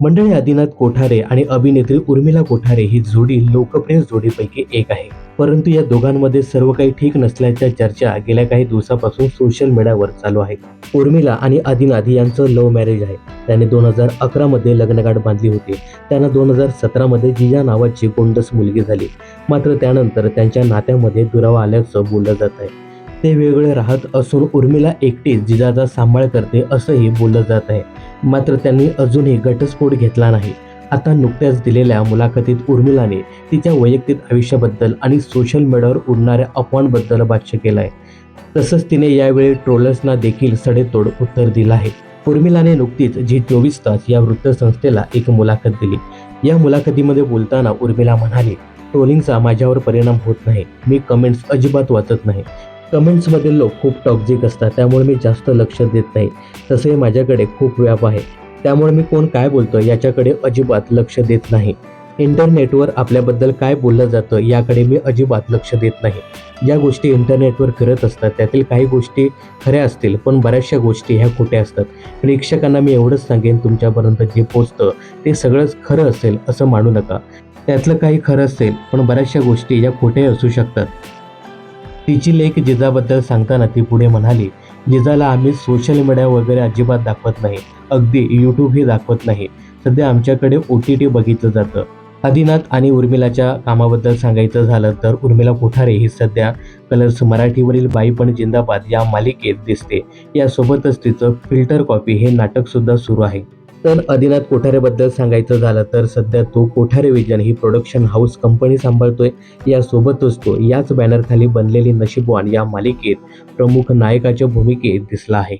मंडळी आदिनाथ कोठारे आणि अभिनेत्री उर्मिला कोठारे ही जोडी लोकप्रिय जोडीपैकी एक आहे. परंतु या दोघांमध्ये सर्व काही ठीक नसल्याच्या चर्चा गेल्या काही दिवसापासून सोशल मीडियावर चालू आहेत उर्मिला आणि आदिनाथ यांचं लव्ह मॅरेज आहे. त्याने दोन हजार अकरा मध्ये लग्नगाठ बांधली होती. त्यांना दोन हजार सतरा मध्ये जिजा नावाची गोंडस मुलगी झाली. मात्र त्यानंतर त्यांच्या नात्यामध्ये दुरावा आल्याचं बोललं जात आहे. ते वेगळे राहत असून उर्मिला एकटीच जिजाचा सांभाळ करते असंही बोललं जात आहे. मात्र त्यांनी अजूनही घटस्फोट घेतला नाही. आता नुकत्याच दिलेल्या मुलाखतीत उर्मिलाने तिच्या वैयक्तिक आयुष्याबद्दल आणि सोशल मीडियावर उडणाऱ्या अफवांबद्दल भाष्य केलं आहे तसंच तिने यावेळी ट्रोलर्सना देखील सडेतोड उत्तर दिलं आहे. उर्मिलाने नुकतीच जी चोवीस तास या वृत्तसंस्थेला एक मुलाखत दिली. या मुलाखतीमध्ये बोलताना उर्मिला म्हणाली ट्रोलिंगचा माझ्यावर परिणाम होत नाही. मी कमेंट्स अजिबात वाचत नाही. कमेंट्समधील लोक खूप टॉक्झिक असतात त्यामुळे मी जास्त लक्ष देत नाही. तसे माझ्याकडे खूप व्याप आहे. त्यामुळे मी कोण काय बोलतो याच्याकडे अजिबात लक्ष देत नाही. इंटरनेटवर आपल्याबद्दल काय बोललं जातं याकडे मी अजिबात लक्ष देत नाही. ज्या गोष्टी इंटरनेटवर करत असतात त्यातील काही गोष्टी खऱ्या असतील पण बऱ्याचशा गोष्टी ह्या खोट्या असतात. प्रेक्षकांना मी एवढंच सांगेन तुमच्यापर्यंत जे पोचतं ते सगळंच खरं असेल असं मानू नका. त्यातलं काही खरं असेल पण बऱ्याचशा गोष्टी या खोट्या असू शकतात. तिची लेख जिजाबद्दल सांगताना ती पुढे म्हणाली जिजाला आम्ही सोशल मीडिया वगैरे अजिबात दाखवत नाही. अगदी यूट्यूबही दाखवत नाही. सध्या आमच्याकडे ओ टी टी बघितलं जातं. आदिनाथ आणि उर्मिलाच्या कामाबद्दल सांगायचं झालं तर उर्मिला कोठारे ही सध्या कलर्स मराठीवरील बाई पण जिंदाबाद या मालिकेत दिसते. यासोबतच तिचं फिल्टर कॉपी हे नाटकसुद्धा सुरू आहे. तर आदिनाथ कोठारेबद्दल सांगायचं झालं तर सध्या तो कोठारे विजन ही प्रोडक्शन हाऊस कंपनी सांभाळतोय. यासोबतच तो याच बॅनरखाली बनलेली नशीबवान या मालिकेत प्रमुख नायकाच्या भूमिकेत दिसला आहे.